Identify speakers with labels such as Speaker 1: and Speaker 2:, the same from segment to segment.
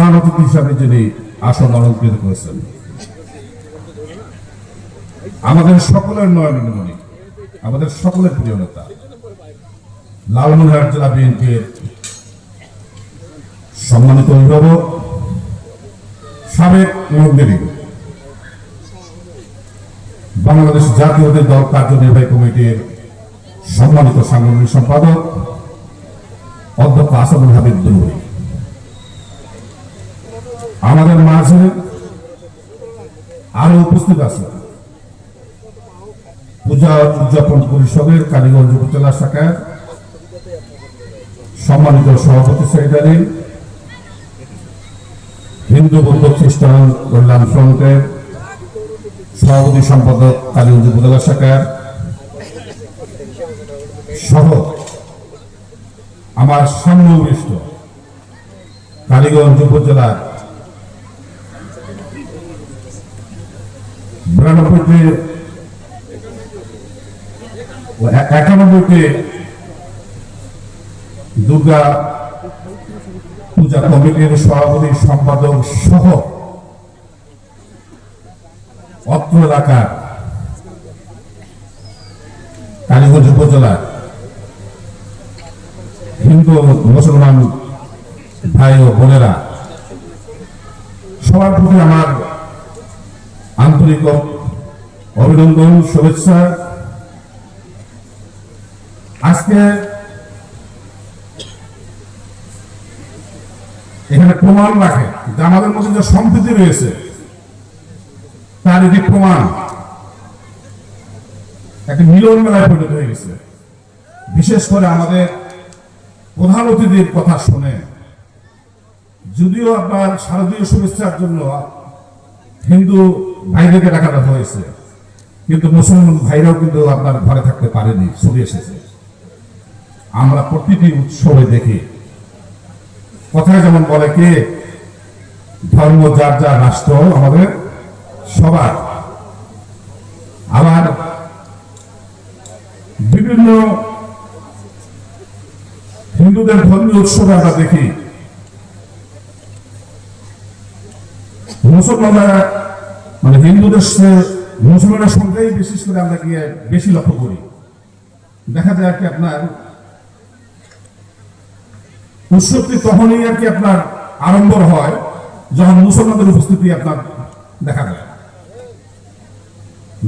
Speaker 1: প্রধান অতিথি হিসাবে যিনি আসন অলঙ্কৃত করেছেন, আমাদের সকলের নয়নমণি আমাদের সকলের প্রিয় নেতা, লালমনিরহাট জেলা বিএনপির সম্মানিত অভিভাবক, সাবেক মন্দিরী বাংলাদেশ জাতীয়তাবাদী দল কার্যনির্বাহী কমিটির সম্মানিত সাংগঠনিক সম্পাদক, অধ্যক্ষ আসাদুল হাবিব দুলুরি আমাদের মাঝে আরও উপস্থিত আছে। পূজা উদযাপন পরিষদের কালীগঞ্জ উপজেলা শাখার সম্মানিত সভাপতি সেক্রেটারি হিন্দু বৌদ্ধ খ্রিস্টান কল্যাণ ফ্রন্টের সভাপতি সম্পাদক কালীগঞ্জ উপজেলা শাখার সহ আমার সামনেষ্ট কালীগঞ্জ উপজেলার বিরানব্বইতে ও এ- একানব্বইতে দুর্গা পূজা কমিটির সভাপতি, সম্পাদক সহ অত্র এলাকার কালীগঞ্জ উপজেলার হিন্দু মুসলমান ভাই ও বোনেরা, সবার প্রতি আমার আন্তরিক অভিনন্দন, শুভেচ্ছা। আজকে এখানে প্রমাণ রাখে যে আমাদের মধ্যে যে সম্প্রীতি রয়েছে, তার এটি প্রমাণ। একটা মিলন মেলায় পরিণত হয়ে গেছে। বিশেষ করে আমাদের প্রধান অতিথির কথা শুনে। যদিও আপনার শারদীয় শুভেচ্ছার জন্য হিন্দু ভাইদেরকে ডাকানো হয়েছে। কিন্তু মুসলমান ভাইরাও কিন্তু আপনার ঘরে থাকতে পারেনি ছবি এসেছে। আমরা প্রতিটি উৎসবে দেখি। কথায় যেমন বলে কে, ধর্ম যার যা রাষ্ট্র, আমাদের সবার। আবার বিভিন্ন হিন্দুদের ধর্মীয় উৎসবে আমরা দেখি, মুসলমানরা মানে হিন্দুদের মুসলমানের সংখ্যাই বিশেষ করে আমরা গিয়ে বেশি লক্ষ্য করি। দেখা যায় কি আপনার, উৎসবটি তখনই আর কি আপনার আরম্ভ হয়, যখন মুসলমানদের উপস্থিতি আপনার দেখা যায়।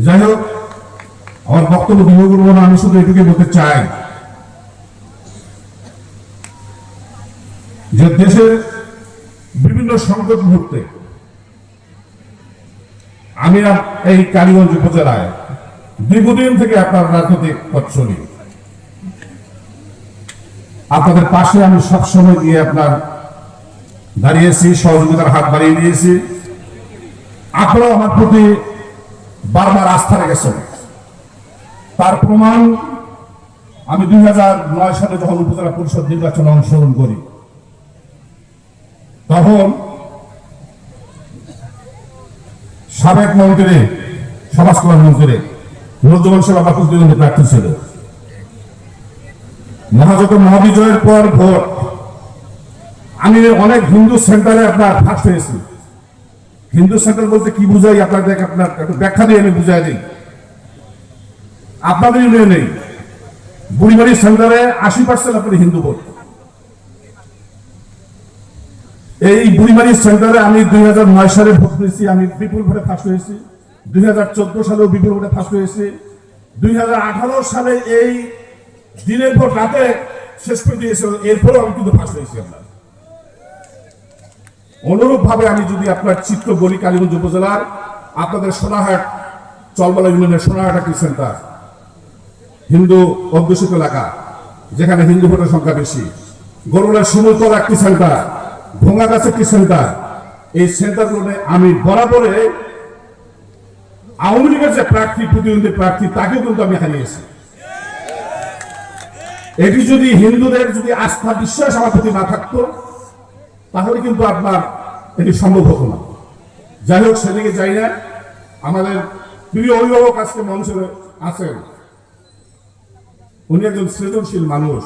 Speaker 1: যাই হোক, আমার বক্তব্য দীর্ঘ করব না, আমি শুধু এটুকু বলতে চাই যে দেশের বিভিন্ন সংকট মুহূর্তে আমি এই কালীগঞ্জ উপজেলায় দীর্ঘদিন থেকে আপনার রাজনৈতিক পথ চলি। আপনাদের পাশে আমি সবসময় গিয়ে আপনার দাঁড়িয়েছি, সহযোগিতার হাত বাড়িয়ে দিয়েছি। আপনারাও আমার প্রতি বারবার আস্থা রেখেছেন। তার প্রমাণ আমি দুই সালে যখন উপজেলা পরিষদ নির্বাচনে অংশগ্রহণ করি, তখন সাবেক মন্ত্রী সমাজ কল্যাণ মন্ত্রী নজরুল বাপুর দুজনে প্রার্থী ছিল। মহাজোট মহাবিজয়ের পর ভোট। আমি অনেক হিন্দু সেন্টারে আপনার ফার্স্ট হয়েছি। হিন্দু সেন্টার বলতে কি বুঝাই আপনাদের আপনার একটু ব্যাখ্যা দিয়ে আমি বুঝাই দিই। আপনাদের ইউনিয়নে নেই বুড়িবাড়ি সেন্টারে আশি পার্সেন্ট আপনার হিন্দু ভোট। এই বুড়িবাড়ি সেন্টারে আমি দুই সালে ভোট পেয়েছি আমি বিপুল ভোটে ফার্স্ট হয়েছি। দুই হাজার চোদ্দ সালেও বিপুল ভোটে ফার্স্ট হয়েছি। দুই সালে এই দিনের ভোট রাতে শেষ করে দিয়েছিল এরপরেও আমি কিন্তু ফার্স্ট হয়েছি আপনার অনুরূপ ভাবে আমি যদি আপনার চিত্র বলি কালীগঞ্জ উপজেলার আপনাদের সোনাহাট চলবালা ইউনিয়নের সোনাহাট একটি সেন্টার, হিন্দু অধ্যুষিত এলাকা, যেখানে হিন্দু ভোটের সংখ্যা বেশি, গরুলের সমতল একটি সেন্টার ভোঙা গাছ একটি সেন্টার? এই সেন্টারগুলোতে আমি বরাবরে আওয়ামী লীগের যে প্রার্থী, প্রতিদ্বন্দ্বী প্রার্থী, তাকেও কিন্তু আমি হারিয়েছি এটি যদি হিন্দুদের যদি আস্থা, বিশ্বাস আমার প্রতি না থাকতো, তাহলে কিন্তু আপনার এটি সম্ভব হতো না। যাই হোক, সেদিকে যাই না। আমাদের প্রিয় অভিভাবক আজকে মঞ্চে আছেন। উনি একজন সৃজনশীল মানুষ।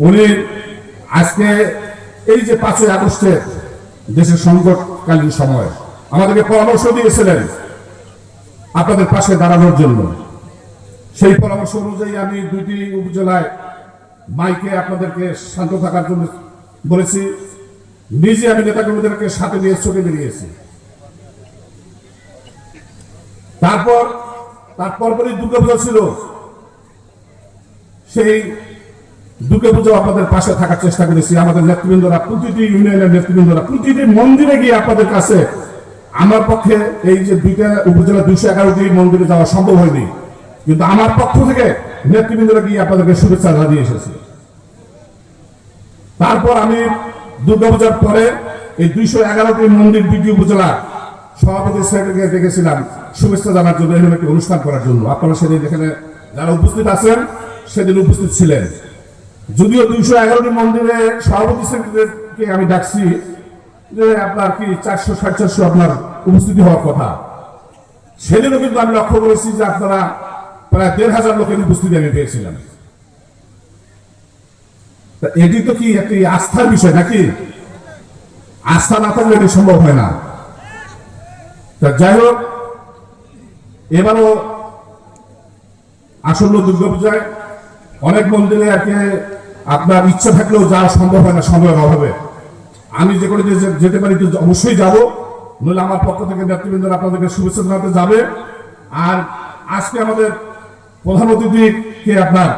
Speaker 1: উনি আজকে এই যে পাঁচই আগস্টের দেশের সংকটকালীন সময় আমাদেরকে পরামর্শ দিয়েছিলেন আপনাদের পাশে দাঁড়ানোর জন্য। সেই পরামর্শ অনুযায়ী আমি দুইটি উপজেলায় মাইকে আপনাদেরকে শান্ত থাকার জন্য বলেছি। নিজে আমি নেতাকর্মীদেরকে সাথে নিয়ে ছুটে বেরিয়েছি তারপর তারপর দুর্গাপূজা ছিল। সেই দুর্গাপূজা আপনাদের পাশে থাকার চেষ্টা করেছি। আমাদের নেতৃবৃন্দরা প্রতিটি ইউনিয়নের নেতৃবৃন্দরা প্রতিটি মন্দিরে গিয়ে আপনাদের কাছে আমার পক্ষে এই যে দুইটা উপজেলা দুইশো এগারোটি মন্দিরে যাওয়া সম্ভব হয়নি। কিন্তু আমার পক্ষ থেকে নেতৃবৃন্দরা গিয়ে আপনাদেরকে শুভেচ্ছা জানিয়ে এসেছি। তারপর আমি দুর্গাপূজার পরে এই দুইশো এগারোটি মন্দির দ্বিতীয় উপজেলা সভাপতি সেক্রেটারি ডেকেছিলাম শুভেচ্ছা জানার জন্য এখানে একটি অনুষ্ঠান করার জন্য। আপনারা সেদিন এখানে যারা উপস্থিত আছেন, সেদিন উপস্থিত ছিলেন। যদিও দুইশো এগারোটি মন্দিরে সভাপতি সেক্রেটারিকে আমি ডাকছি যে আপনার কি চারশো, সাড়ে চারশো আপনার উপস্থিতি হওয়ার কথা। সেদিনও কিন্তু আমি লক্ষ্য করেছি যে আপনারা প্রায় দেড় হাজার লোকের উপস্থিতি আমি পেয়েছিলাম। এটি তো কি একটি আস্থার বিষয় নাকি? আস্থা না থাকলে এটি সম্ভব হয় না। তা যাই হোক, এবারও আসন্ন দুর্গাপূজায় অনেক মন্দিরে আর কি আপনার ইচ্ছা থাকলেও যাওয়া সম্ভব হয় না সময়ের অভাবে। আমি যে করে যেতে পারি অবশ্যই যাব। নইলে আমার পক্ষ থেকে নেতৃবৃন্দরা আপনাদেরকে শুভেচ্ছা জানাতে যাবে। আর আজকে আমাদের প্রধান অতিথিকে আপনার,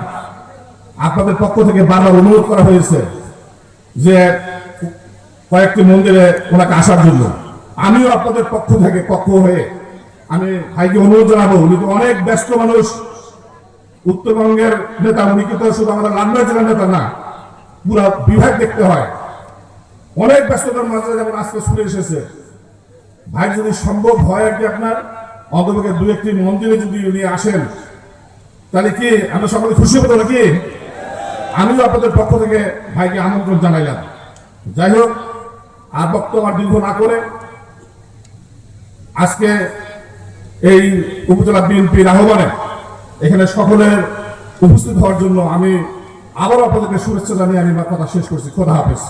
Speaker 1: আপনাদের পক্ষ থেকে বারবার অনুরোধ করা হয়েছে যে কয়েকটি মন্দিরে ওনাকে আসার জন্য। আমিও আপনাদের পক্ষ থেকে পক্ষ হয়ে আমি ভাইকে অনুরোধ জানাব, উনি তো অনেক ব্যস্ত মানুষ। উত্তরবঙ্গের নেতা, উনি কিন্তু শুধু আমাদের লালবাগ জেলার নেতা না, পুরা বিভাগ দেখতে হয়। অনেক ব্যস্ততার মাঝে যেমন আজকে শুনে এসেছে। ভাই, যদি সম্ভব হয় আর কি আপনার অন্তপক্ষে দু একটি মন্দিরে যদি উনি আসেন, তাহলে কি আমরা সকলে খুশি হব নাকি? আমিও আপনাদের পক্ষ থেকে ভাইকে আমন্ত্রণ জানাইলাম। যাই হোক, আর বক্তব্য দীর্ঘ না করে আজকে এই উপজেলা বিএনপির আহ্বানে এখানে সকলের উপস্থিত হওয়ার জন্য আমি আবার আপনাদেরকে শুভেচ্ছা জানিয়ে আমি আমার কথা শেষ করছি। খোদা হাফেজ।